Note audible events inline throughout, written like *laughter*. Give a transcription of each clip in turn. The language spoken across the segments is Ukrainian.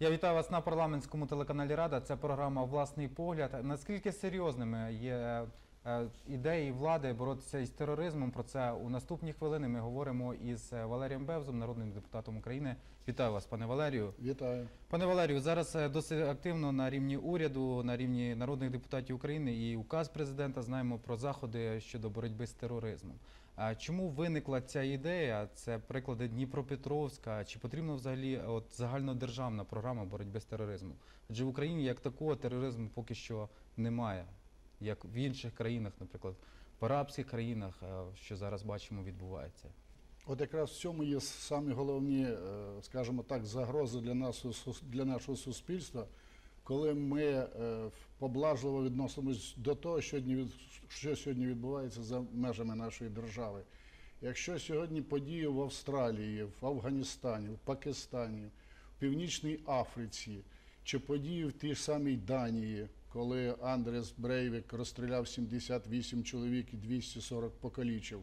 Я вітаю вас на парламентському телеканалі Рада. Це програма Власний погляд. Наскільки серйозними є ідеї влади боротися із тероризмом? Про це у наступні хвилини ми говоримо із е, Валерієм Бевзом, народним депутатом України. Вітаю вас, пане Валерію. Вітаю. Пане Валерію, зараз е, досить активно на рівні уряду, на рівні народних депутатів України і указ президента знаємо про заходи щодо боротьби з тероризмом. Чому виникла ця ідея? Це приклади Дніпропетровська. Чи потрібна взагалі е, от загальнодержавна програма боротьби з тероризмом? Адже в Україні як такого тероризму поки що немає, як в інших країнах, наприклад, в арабських країнах, е, що зараз бачимо, відбувається. От якраз в цьому є самі головні, е, скажімо так, загрози для нас для нашого суспільства, коли ми е, поблажливо відносимось до того, що сьогодні що сьогодні відбувається за межами нашої держави. Якщо сьогодні події в Австралії, в Афганістані, в Пакистані, в Північній Африці, чи події в тій самій Данії, коли Андрес Брейвік розстріляв 78 чоловік і 240 покалічив.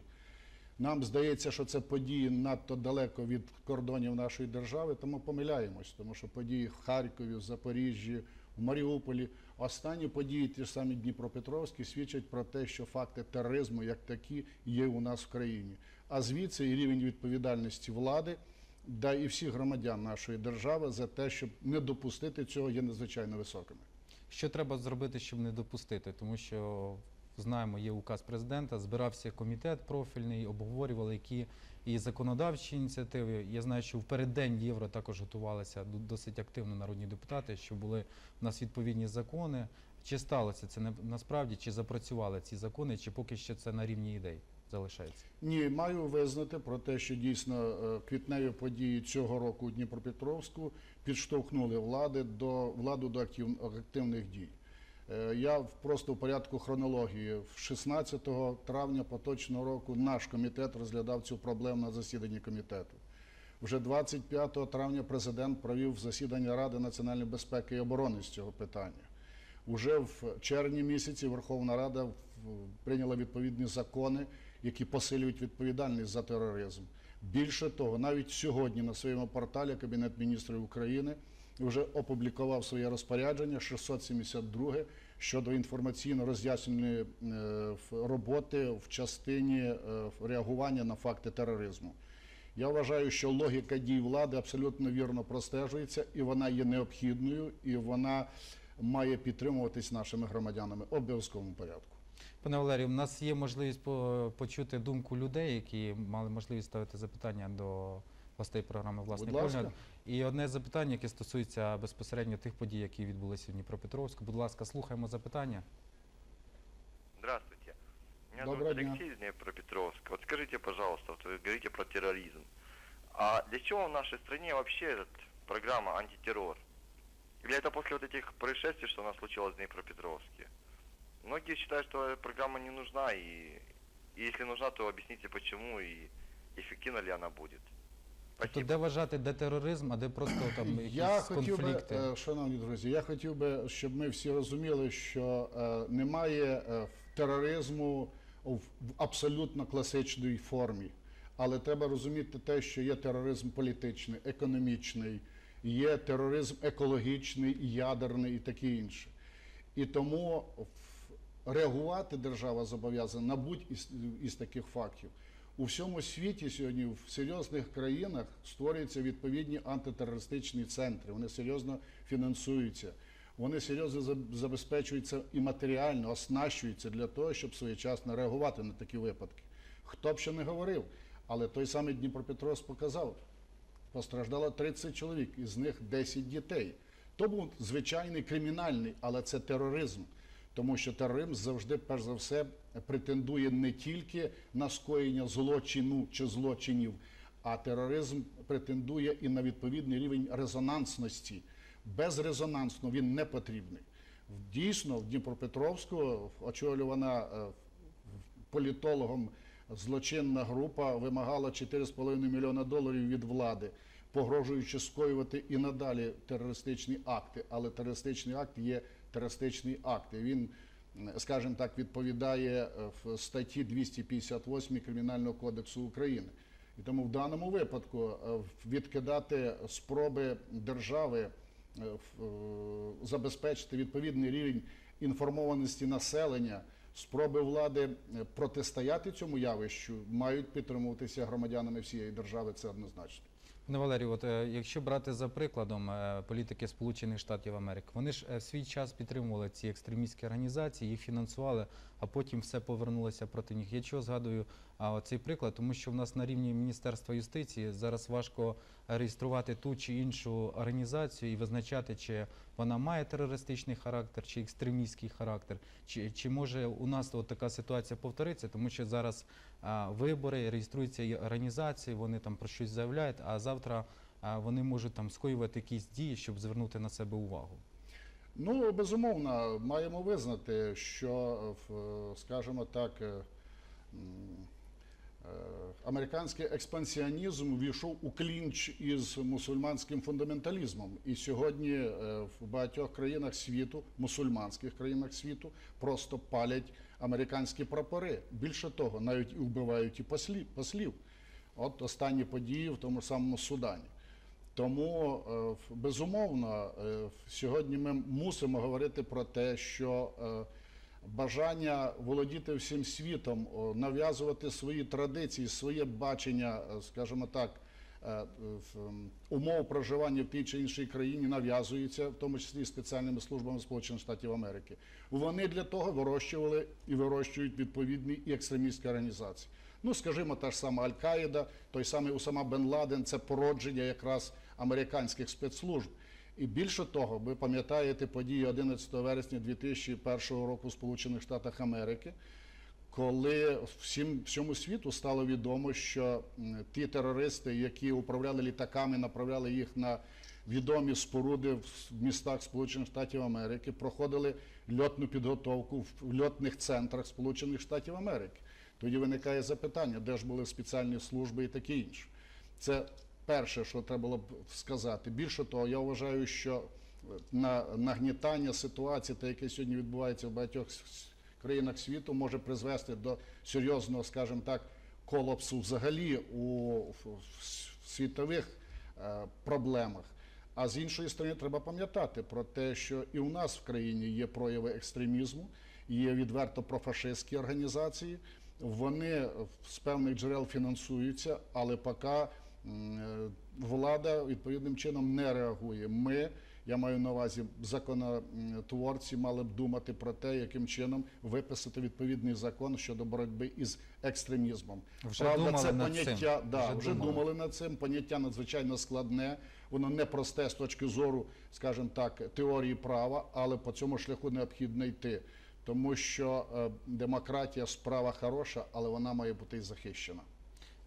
Нам здається, що це події надто далеко від кордонів нашої держави, тому помиляємось, тому що події в Харкові, в Запоріжжі, в Маріуполі, останні події, ті ж самі Дніпропетровські, свідчать про те, що факти тероризму як такі є у нас в країні. А звідси і рівень відповідальності влади, да і всіх громадян нашої держави за те, щоб не допустити цього, є надзвичайно високими. Що треба зробити, щоб не допустити? Тому що знаємо, є указ президента, збирався комітет профільний, обговорювали які і законодавчі ініціативи. Я знаю, що в переддень євро також готувалися досить активно народні депутати, що були в нас відповідні закони. Чи сталося це на- насправді, чи запрацювали ці закони, чи поки що це на рівні ідей залишається? Ні, маю визнати про те, що дійсно е, квітневі події цього року у Дніпропетровську підштовхнули влади до владу до актив- активних дій. Е, Я просто в порядку хронології. 16 травня поточного року наш комітет розглядав цю проблему на засіданні комітету. Вже 25 травня президент провів засідання Ради національної безпеки і оборони з цього питання. Уже в червні місяці Верховна Рада прийняла відповідні закони, які посилюють відповідальність за тероризм. Більше того, навіть сьогодні на своєму порталі Кабінет міністрів України вже опублікував своє розпорядження 672 щодо інформаційно-роз'ясненої е, роботи в частині е, реагування на факти тероризму. Я вважаю, що логіка дій влади абсолютно вірно простежується, і вона є необхідною, і вона має підтримуватись нашими громадянами обов'язковому порядку. Пане Валерію, у нас є можливість по- почути думку людей, які мали можливість ставити запитання до гостей програми Власний Будь ласка. погляд. І одне запитання, яке стосується безпосередньо тих подій, які відбулися в Дніпропетровську. Будь ласка, слухаємо запитання. Здравствуйте. Меня Доброго зовут дня. Алексей из Днепропетровска. Вот скажите, пожалуйста, вот вы говорите про терроризм. А для чего в нашей стране вообще эта программа антитеррор? Или это после вот этих происшествий, что у нас случилось в Днепропетровске? Многие считают, что эта программа не нужна, и, и если нужна, то объясните почему, и эффективна ли она будет. Тобто, Спасибо. де вважати, де тероризм, а де просто *clears throat* там якісь Я хотів би, конфлікти? е, шановні друзі, я хотів би, щоб ми всі розуміли, що е, немає е, тероризму в в абсолютно класичній формі. Але треба розуміти те, що є тероризм політичний, економічний, є тероризм екологічний, ядерний і таке інше. І тому в- реагувати держава зобов'язана на будь-із із таких фактів. У всьому світі сьогодні в серйозних країнах створюються відповідні антитерористичні центри. Вони серйозно фінансуються, вони серйозно забезпечуються і матеріально оснащуються для того, щоб своєчасно реагувати на такі випадки. Хто б ще не говорив, але той самий Дніпропетровськ показав, постраждало 30 чоловік, із них 10 дітей. То був звичайний кримінальний, але це тероризм. Тому що тероризм завжди, перш за все, претендує не тільки на скоєння злочину чи злочинів, а тероризм претендує і на відповідний рівень резонансності. Безрезонансно він не потрібний. Дійсно, в Дніпропетровську очолювана е, політологом злочинна група вимагала 4,5 мільйона доларів від влади, погрожуючи скоювати і надалі терористичні акти. Але терористичний акт є терористичний акт. І він, скажімо так, відповідає е, в статті 258 Кримінального кодексу України. І тому в даному випадку е, відкидати спроби держави е, забезпечити відповідний рівень інформованості населення, спроби влади протистояти цьому явищу мають підтримуватися громадянами всієї держави. Це однозначно. Пане Валерію, от е, якщо брати за прикладом е, політики Сполучених Штатів Америки, вони ж е, в свій час підтримували ці екстремістські організації, їх фінансували, а потім все повернулося проти них. Я чого згадую цей приклад, тому що в нас на рівні Міністерства юстиції зараз важко реєструвати ту чи іншу організацію і визначати, чи вона має терористичний характер, чи екстремістський характер, чи, чи може у нас от така ситуація повториться, тому що зараз вибори, реєструються організації, вони там про щось заявляють, а завтра вони можуть там скоювати якісь дії, щоб звернути на себе увагу. Ну, безумовно, маємо визнати, що, скажімо так, е, м, е, американський експансіонізм війшов у клінч із мусульманським фундаменталізмом. І сьогодні е, в багатьох країнах світу, мусульманських країнах світу, просто палять американські прапори. Більше того, навіть і вбивають і послів. От останні події в тому самому Судані. Тому е, безумовно е, сьогодні ми мусимо говорити про те, що е, бажання володіти всім світом, нав'язувати свої традиції, своє бачення, е, скажімо так, е, умов проживання в тій чи іншій країні нав'язується, в тому числі спеціальними службами Сполучених Штатів Америки. Вони для того вирощували і вирощують відповідні і екстремістські організації. Ну, скажімо, та ж сама Аль-Каїда, той самий Усама Бен Ладен це породження якраз американських спецслужб. І більше того, ви пам'ятаєте події 11 вересня 2001 року в Сполучених Штатах Америки, коли всім всьому світу стало відомо, що ті терористи, які управляли літаками, направляли їх на відомі споруди в містах Сполучених Штатів Америки, проходили льотну підготовку в- льотних центрах Сполучених Штатів Америки. Тоді виникає запитання, де ж були спеціальні служби і таке інше. Це перше, що треба було б сказати. Більше того, я вважаю, що е, на нагнітання ситуації, та яке сьогодні відбувається в багатьох країнах світу, може призвести до серйозного, скажімо так, колапсу взагалі у світових е, проблемах. А з іншої сторони, треба пам'ятати про те, що і у нас в країні є прояви екстремізму, є відверто профашистські організації. Вони з певних джерел фінансуються, але поки е, влада відповідним чином не реагує. Ми, я маю на увазі, законотворці мали б думати про те, яким чином виписати відповідний закон щодо боротьби із екстремізмом. Вже Правда, думали це над цим. поняття, да, Вже вже, думали. думали над цим. Поняття надзвичайно складне, воно непросте з точки зору, скажімо так, теорії права, але по цьому шляху необхідно йти. Тому що е, демократія справа хороша, але вона має бути і захищена.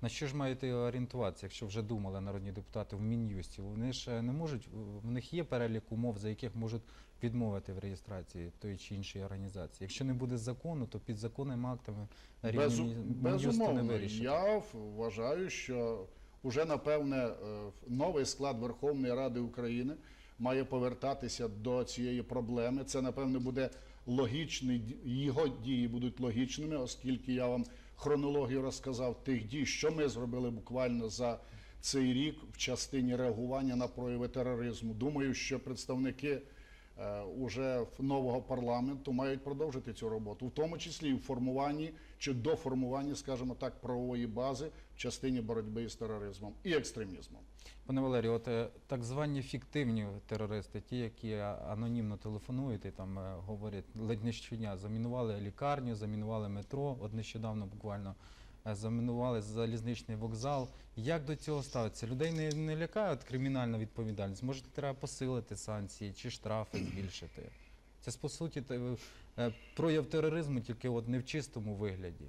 На що ж маєте орієнтуватися, якщо вже думали народні депутати в Мін'юсті? Вони ж е, не можуть, в них є перелік умов, за яких можуть відмовити в реєстрації тої чи іншої організації. Якщо не буде закону, то під законними актами на рівні Мін'юсту не вирішить. я вважаю, що вже напевне е, новий склад Верховної Ради України має повертатися до цієї проблеми. Це напевне буде логічний його дії будуть логічними, оскільки я вам хронологію розказав тих дій, що ми зробили буквально за цей рік в частині реагування на прояви тероризму. Думаю, що представники уже в нового парламенту мають продовжити цю роботу, в тому числі і в формуванні чи до формування, скажімо так, правової бази в частині боротьби із тероризмом і екстремізмом. Пане Валерію, от е, так звані фіктивні терористи, ті, які анонімно телефонують і там е, говорять ледь не щодня, замінували лікарню, замінували метро, от нещодавно буквально е, замінували залізничний вокзал. Як до цього ставиться? Людей не, не лякає кримінальна відповідальність? Може, треба посилити санкції чи штрафи збільшити? Це по суті е, прояв тероризму, тільки от не в чистому вигляді.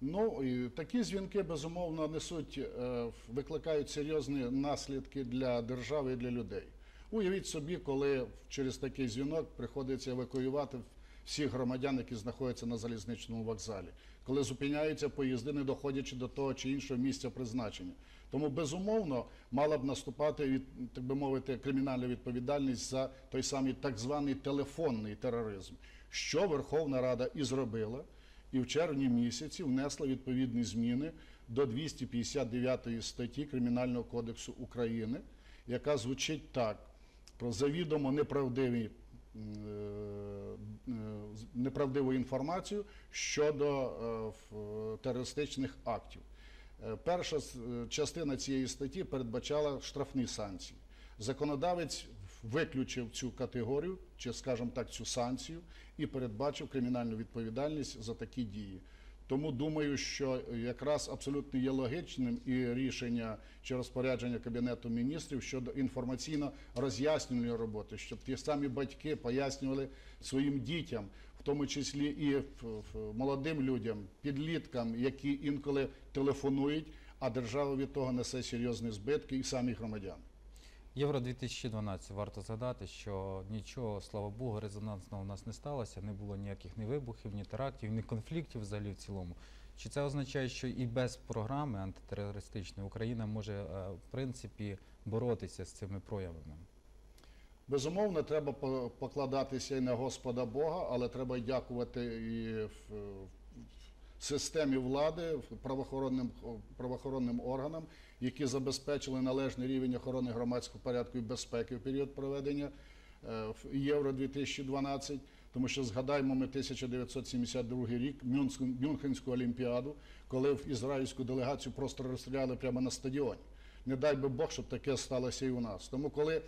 Ну і такі дзвінки безумовно несуть, е, викликають серйозні наслідки для держави і для людей. Уявіть собі, коли через такий дзвінок приходиться евакуювати всіх громадян, які знаходяться на залізничному вокзалі, коли зупиняються поїзди, не доходячи до того чи іншого місця призначення. Тому безумовно мала б наступати від так би мовити кримінальна відповідальність за той самий так званий телефонний тероризм, що Верховна Рада і зробила? І в червні місяці внесла відповідні зміни до 259 статті Кримінального кодексу України, яка звучить так: про завідомо неправдиві, неправдиву інформацію щодо е, терористичних актів. Е, Перша е, частина цієї статті передбачала штрафні санкції. Законодавець виключив цю категорію, чи, скажімо так, цю санкцію, і передбачив кримінальну відповідальність за такі дії. Тому думаю, що якраз абсолютно є логічним і рішення чи розпорядження Кабінету міністрів щодо інформаційно-роз'яснювальної роботи, щоб ті самі батьки пояснювали своїм дітям, в тому числі і молодим людям, підліткам, які інколи телефонують, а держава від того несе серйозні збитки і самі громадяни. Євро 2012 варто згадати, що нічого, слава Богу, резонансного у нас не сталося, не було ніяких ні вибухів, ні терактів, ні конфліктів взагалі в цілому. Чи це означає, що і без програми антитерористичної Україна може е, в принципі боротися з цими проявами? Безумовно, треба покладатися і на Господа Бога, але треба дякувати і системі влади, правоохоронним, правоохоронним органам, які забезпечили належний рівень охорони громадського порядку і безпеки в період проведення е, Євро 2012. Тому що згадаймо ми 1972 рік, Мюнхенську, Мюнхенську олімпіаду, коли в ізраїльську делегацію просто розстріляли прямо на стадіоні. Не дай би Бог, щоб таке сталося і у нас. Тому коли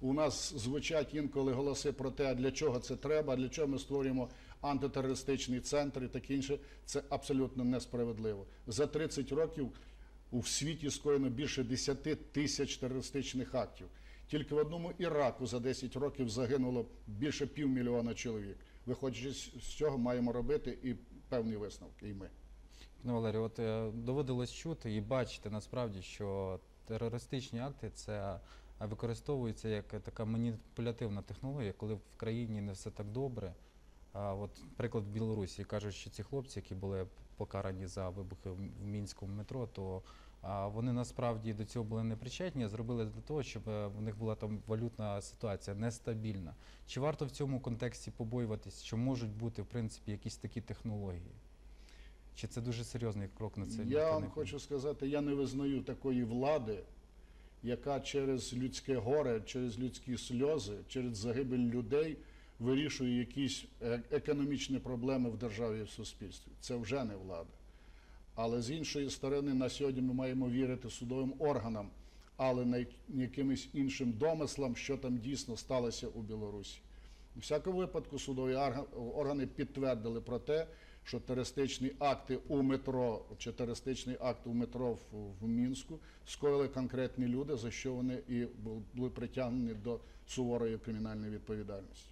у нас звучать інколи голоси про те, для чого це треба, для чого ми створюємо антитерористичний центр і таке інше, це абсолютно несправедливо. За 30 років у світі скоєно більше 10 тисяч терористичних актів. Тільки в одному Іраку за 10 років загинуло більше півмільйона чоловік. Виходячи з цього, маємо робити і певні висновки, і ми. Пане Валерію, от е, доводилось чути і бачити насправді, що терористичні акти це е, використовуються як е, така маніпулятивна технологія, коли в країні не все так добре. А от приклад в Білорусі кажуть, що ці хлопці, які були покарані за вибухи в мінському метро, то а, вони насправді до цього були не причетні, а зробили для того, щоб е, в них була там валютна ситуація нестабільна. Чи варто в цьому контексті побоюватись, що можуть бути в принципі якісь такі технології? Чи це дуже серйозний крок на це? Я вам хочу сказати, я не визнаю такої влади, яка через людське горе, через людські сльози, через загибель людей вирішує якісь е- економічні проблеми в державі і в суспільстві. Це вже не влада. Але з іншої сторони, на сьогодні ми маємо вірити судовим органам, але не якимось іншим домислам, що там дійсно сталося у Білорусі. У всякому випадку судові органи підтвердили про те, що терористичні акти у метро чи терористичний акт у метро в, в Мінську скоїли конкретні люди, за що вони і були притягнені до суворої кримінальної відповідальності.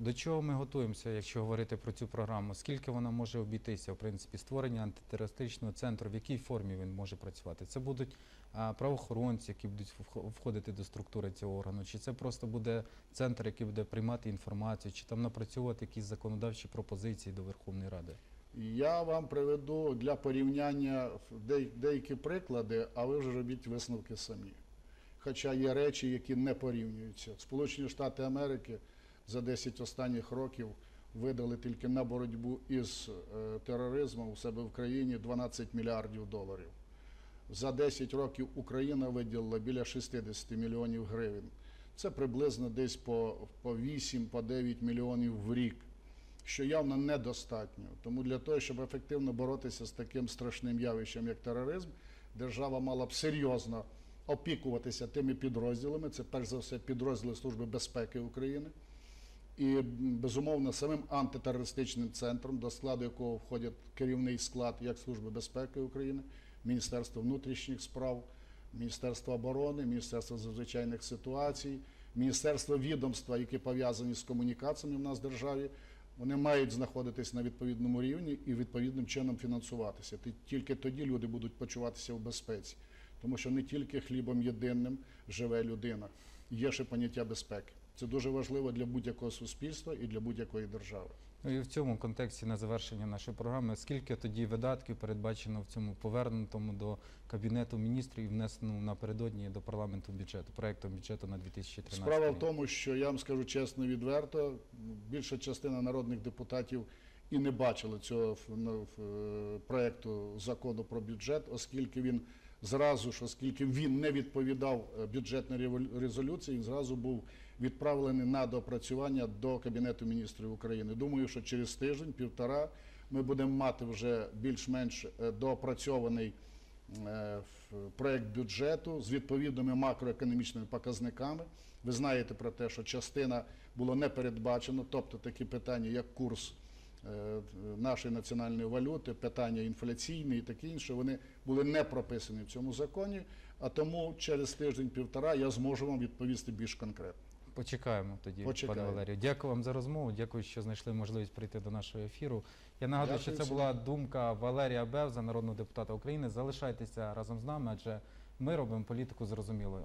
До чого ми готуємося, якщо говорити про цю програму? Скільки вона може обійтися, в принципі, створення антитерористичного центру, в якій формі він може працювати? Це будуть правоохоронці, які будуть вх- входити до структури цього органу, чи це просто буде центр, який буде приймати інформацію, чи там напрацьовувати якісь законодавчі пропозиції до Верховної Ради? Я вам приведу для порівняння де- деякі приклади, а ви вже робіть висновки самі. Хоча є речі, які не порівнюються. Сполучені Штати Америки за 10 останніх років видали тільки на боротьбу із е, тероризмом у себе в країні 12 мільярдів доларів. За 10 років Україна виділила біля 60 мільйонів гривень. Це приблизно десь по, по 8 по 9 мільйонів в рік що явно недостатньо. Тому для того, щоб ефективно боротися з таким страшним явищем, як тероризм, держава мала б серйозно опікуватися тими підрозділами. Це перш за все підрозділи Служби безпеки України. І безумовно самим антитерористичним центром, до складу якого входять керівний склад як Служби безпеки України, Міністерство внутрішніх справ, Міністерство оборони, Міністерство надзвичайних ситуацій, Міністерство відомства, які пов'язані з комунікаціями в нас в державі, вони мають знаходитись на відповідному рівні і відповідним чином фінансуватися. Ті- Тільки тоді люди будуть почуватися в безпеці, тому що не тільки хлібом єдиним живе людина, є ще поняття безпеки. Це дуже важливо для будь-якого суспільства і для будь-якої держави. Ну і в цьому контексті на завершення нашої програми, скільки тоді видатків передбачено в цьому повернутому до Кабінету міністрів і внесеному напередодні до парламенту бюджету, проекту бюджету на 2013 Справа в тому, що я вам скажу чесно і відверто, більша частина народних депутатів і не бачили цього ну, е, проекту закону про бюджет, оскільки він зразу ж, оскільки він не відповідав е, бюджетній резолюції, він зразу був відправлений на доопрацювання до Кабінету міністрів України. Думаю, що через тиждень, півтора, ми будемо мати вже більш-менш е, доопрацьований проект бюджету з відповідними макроекономічними показниками. Ви знаєте про те, що частина було не передбачено, тобто такі питання, як курс нашої національної валюти, питання інфляційні і таке інше, вони були не прописані в цьому законі. А тому через тиждень-півтора я зможу вам відповісти більш конкретно. Почекаємо тоді, Почекаємо. пане Валерію. Дякую вам за розмову. Дякую, що знайшли можливість прийти до нашого ефіру. Я нагадую, Дякую що це була думка Валерія Бевза, народного депутата України. Залишайтеся разом з нами, адже ми робимо політику зрозумілою.